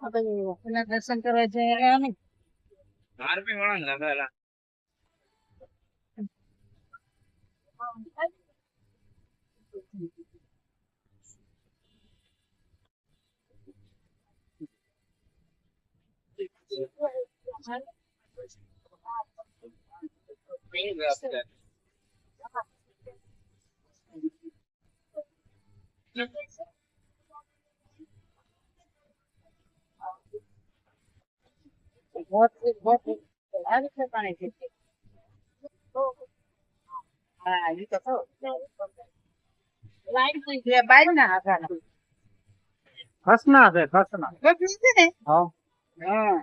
આપણને દર્શન કરવા જઈ ને આરપી વાળા લગાવેલા Thank you. brings up What what how can run it? Ah, you can tell. Likely, yeah, by now, Hasna, Hasna. What is it? Oh, yeah.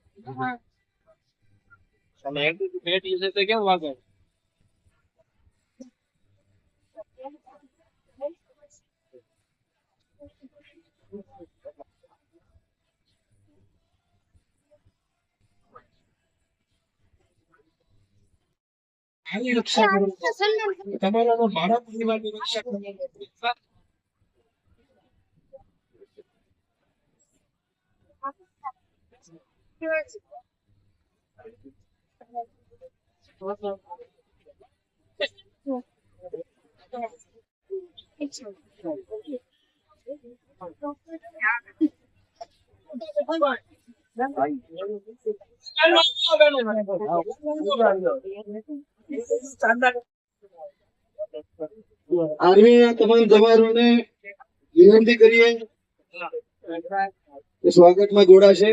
અને પેટી છે તો કેમ વાગે? તમારા તો મારા પરિવારની રક્ષા કરવાની આર્મીના તમામ જવાનોને વિનંતી કરીએ. સ્વાગતમાં જોડાશે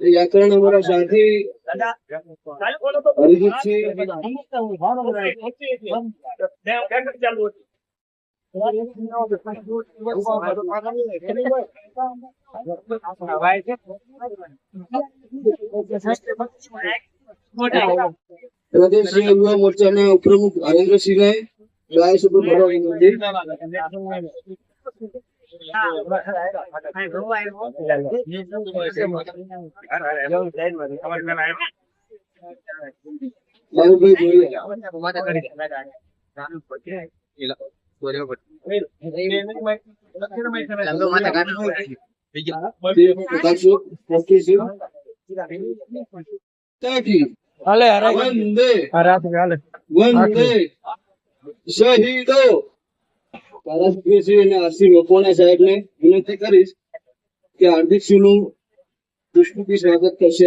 એ યાત્રાના અમારા સાથી પ્રદેશીય યુવા મોરચાના ઉપપ્રમુખ હરેન્દ્રસિંહે ગાય જોઈએ શહીદો. ધારાસભ્યશ્રી અને આરસી મકવાણા સાહેબને વિનંતી કરીશ કે હાર્દિકસિંહનું પુષ્પથી સ્વાગત કરશે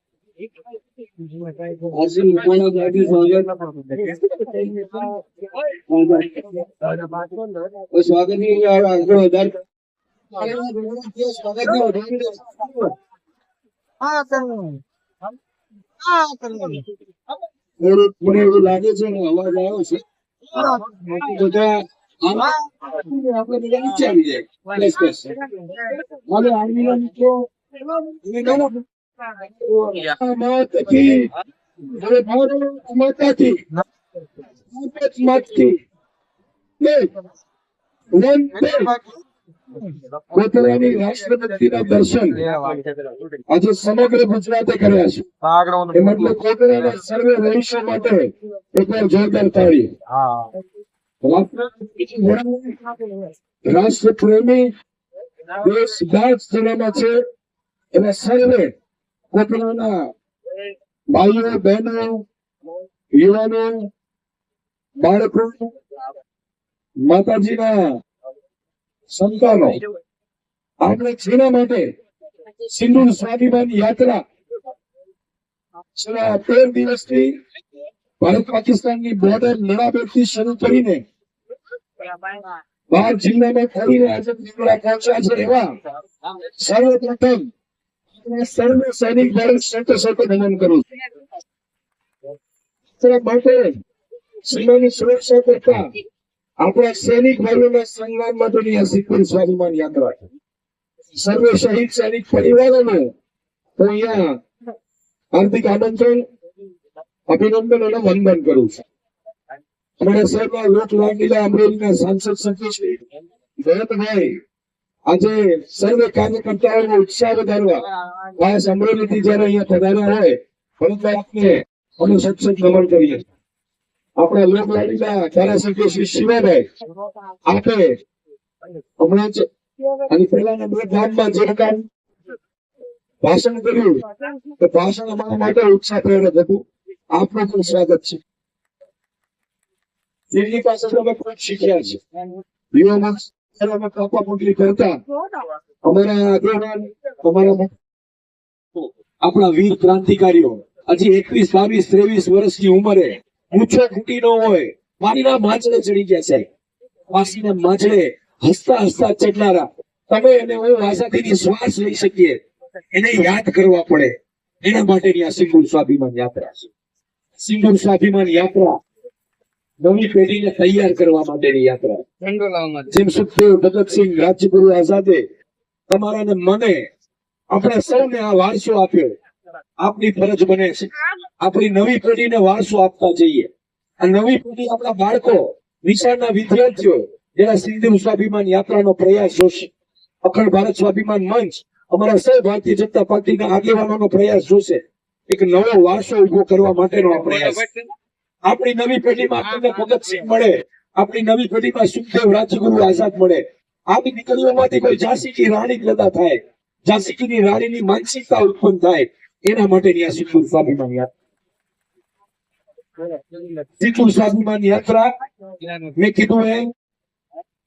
સાહેબનું સ્વાગત સ્વાગત ની આગળ વધાર સ્વાગત ની વધાર હા તમે હા તમે થોડું મને એવું લાગે છે ને અવાજ આવ્યો છે બધા આમાં આપણે બધા નીચે આવી જાય બસ બસ હવે આર્મીના મિત્રો કોતરાની સર્વે રહીશો માટે એકવાર જોરદાર તાળી રાષ્ટ્ર પ્રેમી દેશ દાસ જેનામાં છે. એવા સર્વે કોતરાના ભાઈઓ બહેનો યુવાનો બાળકો માતાજીના સંતાનો. આપણે જેના માટે સિંધુ સ્વાભિમાન યાત્રા છેલ્લા તેર દિવસથી ભારત પાકિસ્તાનની બોર્ડર નડાબેટથી શરૂ કરીને બાર જિલ્લામાં ફરીને આજે પહોંચ્યા છે એવા સર્વપ્રથમ સર્વે સૈનિક દળ સર્વે અહીંયા હાર્દિક આમંત્રણ, અભિનંદન અને વંદન કરું છું. અમારા સાહેબના લોક લાગીલા અમરેલીના સાંસદ શ્રી ભરતભાઈ આજે સર્વે કાર્યકર્તાઓનો ઉત્સાહ વધારવા ખાસ અમરેલીથી જયારે અહીંયા પધાર્યા હોય પરંતુ આપને અમે સત્સંગ નમન કરીએ આપણા લોકલાડીના ધારાસભ્ય શ્રી શિવાભાઈ, આપે હમણાં જ અને પહેલાના બે ગામમાં જે કામ ભાષણ કર્યું, તો ભાષણ અમારા માટે ઉત્સાહ પ્રેરક હતું. આપનું પણ સ્વાગત છે. દિલ્હી પાસે તમે ખૂબ શીખ્યા છે યુવામાં આપણા વીર ક્રાંતિકારીઓ. હજી એકવીસ, બાવીસ, ત્રેવીસ વર્ષની ઉંમરે મૂછો ખૂટી ન હોય, મારીના માછડે ચડી ગયા છે. માસીના માછડે હસતા હસતા ચડનારા. તમે અને હું આઝાદીની શ્વાસ લઈ શકીએ. એને યાદ કરવા પડે. એના માટેની આ સિંગુર સ્વાભિમાન યાત્રા છે. સિંગુર સ્વાભિમાન યાત્રા. નવી પેઢીને તૈયાર કરવા માટેની યાત્રા. જેમ સુખદેવ ભગતસિંહ રાજ્યગુરુ આઝાદે તમારા ને મને આપણે સૌને આ વારસો આપ્યો. આપની ફરજ બને છે. આપણી નવી પેઢીને વારસો આપતા જઈએ. આ નવી પેઢી આપણા બાળકો નિશાળના વિદ્યાર્થીઓ જેના સિંધુ સ્વાભિમાન યાત્રાનો પ્રયાસ જોશે. અખંડ ભારત સ્વાભિમાન મંચ અમારા સૌ ભારતીય જનતા પાર્ટીના આગેવાનોનો પ્રયાસ જોશે. એક નવો વારસો ઊભો કરવા માટેનો આ પ્રયાસ. આપણી નવી પેઢીમાં આપણને ભગતસિંહ મળે. આપણી નવી પેઢીમાં સુખદેવ રાજગુરુ આઝાદ મળે. આપણી દીકરીઓમાંથી કોઈ ઝાંસીકી રાણી પેદા થાય. ઝાંસી રાણીની માનસિકતા ઉત્પન્ન થાય. એના માટેની આ સિંધુ સ્વાભિમાન યાત્રા. સિંધુ સ્વાભિમાન યાત્રા મેં કીધું એમ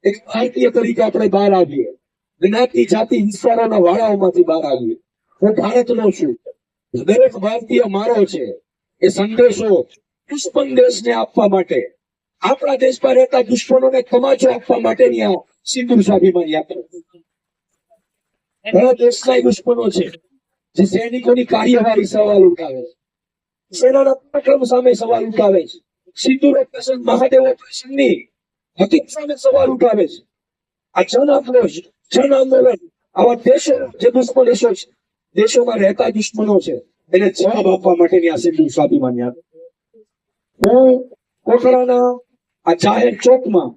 એક ભારતીય તરીકે આપણે બહાર આવીએ. જ્ઞાતિ જાતિ વિસ્તારોના વાળાઓમાંથી બહાર આવીએ. હું ભારતનો છું. દરેક ભારતીય મારો છે. એ સંદેશો દુશ્મન દેશને આપવા માટે. આપણા દેશમાં રહેતા દુશ્મનોને તમાચો આપવા માટેની આ સિંધુ સ્વાભિમાન યાત્રા. ઘણા દેશના દુશ્મનો છે, જે સૈનિકોની કાર્યવાહી સવાલ ઉઠાવે છે. સેનાના પરાક્રમ સામે સવાલ ઉઠાવે છે. સિંધુ ઓપરેશન મહાદેવ ઓપરેશનની હકીકત સામે સવાલ ઉઠાવે છે. આ જન આક્રોશ જન આંદોલન આવા દેશો જે દુશ્મન દેશો છે, દેશોમાં રહેતા દુશ્મનો છે, એને જવાબ આપવા માટેની આ સિંધુ સ્વાભિમાન યાત્રા. હું કોકરાના આ જાહેર ચોકમાં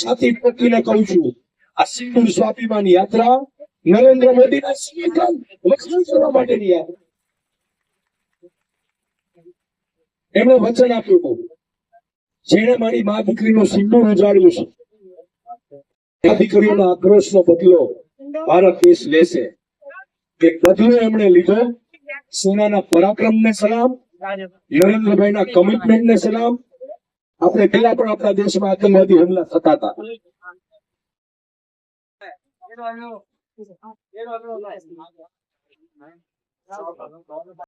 છાતી પકડીને કહું છું, આ સિંધુ સ્વાભિમાન યાત્રા નરેન્દ્ર મોદીના સમર્થન વખાણ કરવા માટેની યાત્રા. એમણે વચન આપ્યું હતું, જેણે મારી મા દીકરીનું સિંદુર ઉજાડ્યું છે. આ દીકરીઓના આક્રોશનો બદલો ભારત દેશ લેશે. કે બદલો એમણે લીધો, સેનાના પરાક્રમને સલામ નરેન્દ્રભાઈના કમિટમેન્ટને સલામ. આપણે પેલા પણ આપણા દેશમાં આતંકવાદી હુમલા થતા હતા.